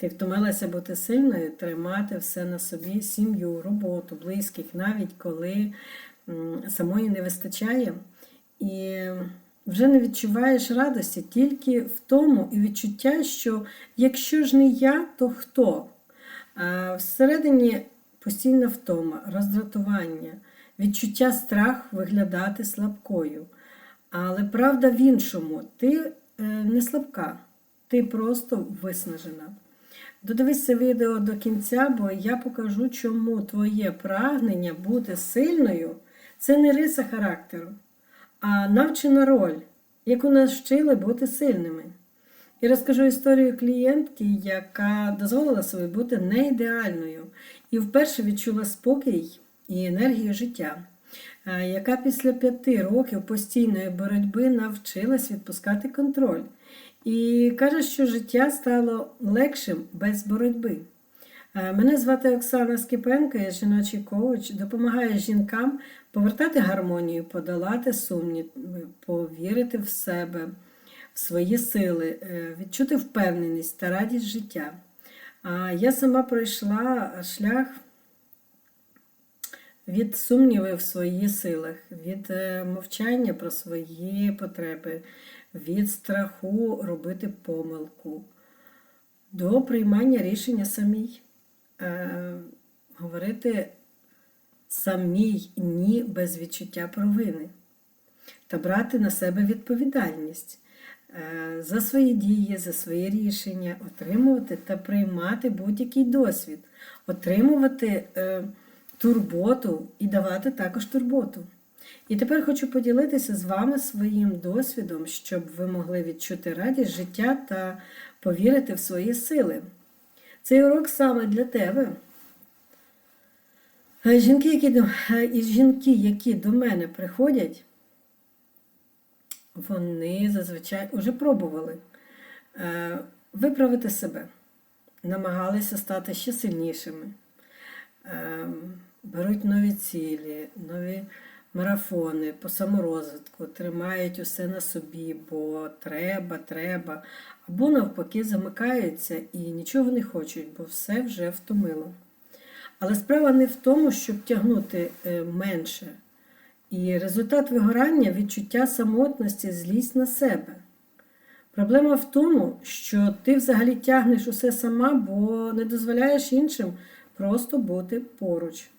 Ти втомилася бути сильною, тримати все на собі, сім'ю, роботу, близьких, навіть коли самої не вистачає. І вже не відчуваєш радості тільки в тому і відчуття, що якщо ж не я, то хто? А всередині постійна втома, роздратування, відчуття страх виглядати слабкою. Але правда в іншому, ти е, не слабка, ти просто виснажена. Додивись це відео до кінця, бо я покажу, чому твоє прагнення бути сильною це не риса характеру, а навчена роль, яку нас вчили бути сильними. І розкажу історію клієнтки, яка дозволила собі бути не ідеальною і вперше відчула спокій і енергію життя, е, яка після п'яти років постійної боротьби навчилась відпускати контроль. І каже, що життя стало легшим без боротьби. Е, Мене звати Оксана Скіпенко, я жіночий коуч, допомагаю жінкам повертати гармонію, подолати сумніви, повірити в себе, в свої сили, е, відчути впевненість та радість життя. А я сама пройшла шлях від сумнівів в своїх силах, від е, мовчання про свої потреби, від страху робити помилку, до приймання рішення самій. Е, говорити самій ні без відчуття провини та брати на себе відповідальність е, за свої дії, за свої рішення, отримувати та приймати будь-який досвід, отримувати е, турботу і давати також турботу. І тепер хочу поділитися з вами своїм досвідом, щоб ви могли відчути радість життя та повірити в свої сили. Цей урок саме для тебе. Е, Жінки, які е, і жінки, які до мене приходять, вони зазвичай вже пробували е, виправити себе, намагалися стати ще сильнішими, е, беруть нові цілі, нові марафони по саморозвитку, тримають усе на собі, бо треба, треба, або навпаки замикаються і нічого не хочуть, бо все вже втомило. Але справа не в тому, щоб тягнути е, менше. І результат вигорання відчуття самотності, злість на себе. Проблема в тому, що ти взагалі тягнеш усе сама, бо не дозволяєш іншим просто бути поруч.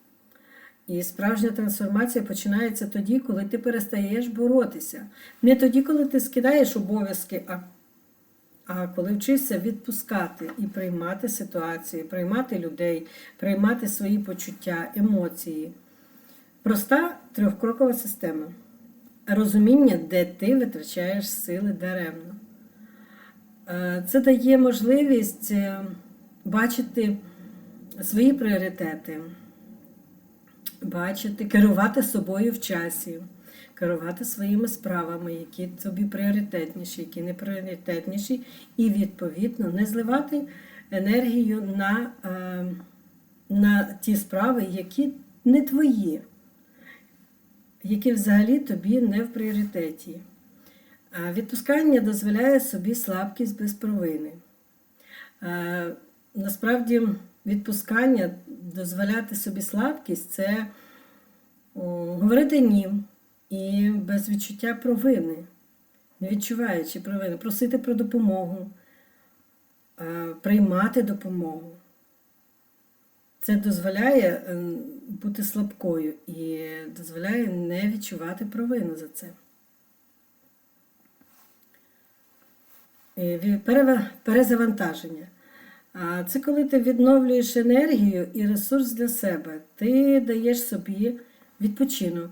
І справжня трансформація починається тоді, коли ти перестаєш боротися. Не тоді, коли ти скидаєш обов'язки, а а коли вчишся відпускати і приймати ситуації, приймати людей, приймати свої почуття, емоції. Проста трьохкрокова система. Розуміння, де ти витрачаєш сили даремно. Е, Це дає можливість е, бачити свої пріоритети, бачити, керувати собою в часі керувати своїми справами, які тобі пріоритетніші, які не пріоритетніші, і, відповідно, не зливати енергію на, е, на ті справи, які не твої, які взагалі тобі не в пріоритеті. Відпускання дозволяє собі слабкість без провини. Е, Насправді, відпускання, дозволяти собі слабкість це говорити ні і без відчуття провини, не відчуваючи провини, просити про допомогу, е, приймати допомогу. Це дозволяє е, бути слабкою і дозволяє не відчувати провину за це. Перезавантаження. Це коли ти відновлюєш енергію і ресурс для себе. Ти даєш собі відпочинок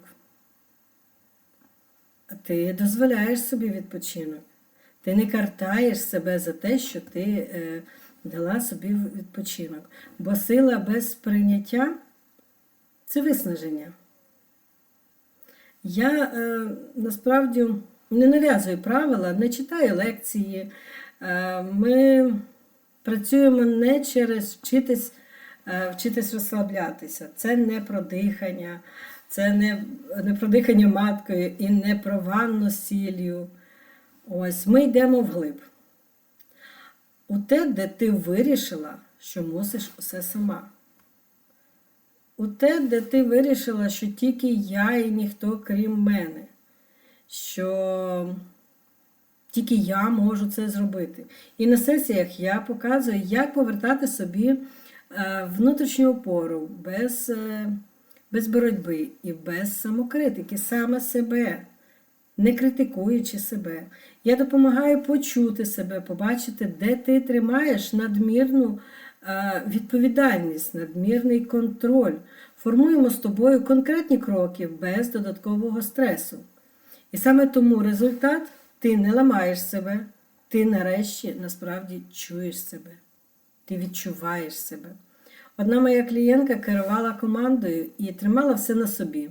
ти дозволяєш собі відпочинок. Ти не картаєш себе за те, що ти е, дала собі відпочинок. Бо сила без прийняття це виснаження. Я е, насправді не нав'язую правила, не читаю лекції. Е, ми працюємо не через вчитись, е, вчитись розслаблятися. Це не про дихання. Це не не про дихання маткою і не про ванну сіллю. Ось ми йдемо вглиб. у те, де ти вирішила, що мусиш усе сама. У те, де ти вирішила, що тільки я і ніхто крім мене, що тільки я можу це зробити. І на сесіях я показую, як повертати собі е, внутрішню опору без, е, без боротьби і без самокритики, саме себе, не критикуючи себе. Я допомагаю почути себе, побачити, де ти тримаєш надмірну е, відповідальність, надмірний контроль. Формуємо з тобою конкретні кроки без додаткового стресу. І саме тому результат ти не ламаєш себе, ти нарешті насправді чуєш себе, ти відчуваєш себе. Одна моя клієнтка керувала командою і тримала все на собі.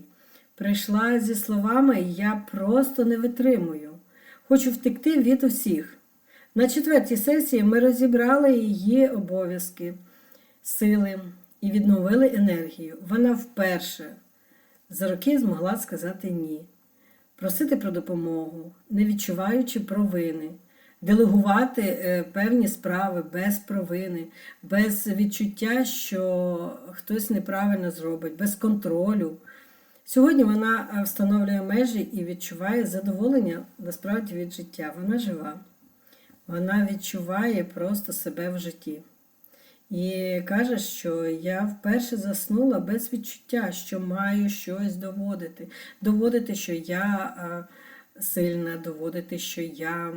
Прийшла зі словами Я просто не витримую. Хочу втекти від усіх. На четвертій сесії ми розібрали її обов'язки, сили і відновили енергію. Вона вперше за роки змогла сказати ні просити про допомогу, не відчуваючи провини, делегувати е, певні справи без провини, без відчуття, що хтось неправильно зробить, без контролю. Сьогодні вона е, встановлює межі і відчуває задоволення насправді від життя. Вона жива. Вона відчуває просто себе в житті. І каже, що я вперше заснула без відчуття, що маю щось доводити. Доводити, що я сильна, доводити, що я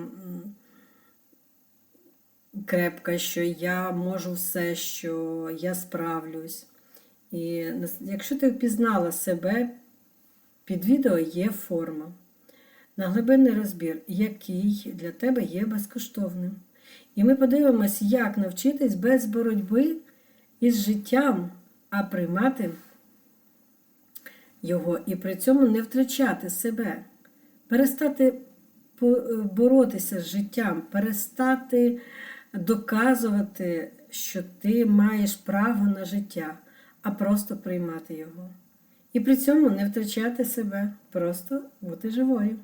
крепка, що я можу все, що я справлюсь. І якщо ти впізнала себе, під відео є форма на глибинний розбір, який для тебе є безкоштовним. І ми подивимось, як навчитись без боротьби із життям, а приймати його і при цьому не втрачати себе, перестати боротися з життям, перестати доказувати, що ти маєш право на життя, а просто приймати його. І при цьому не втрачати себе, просто бути живою.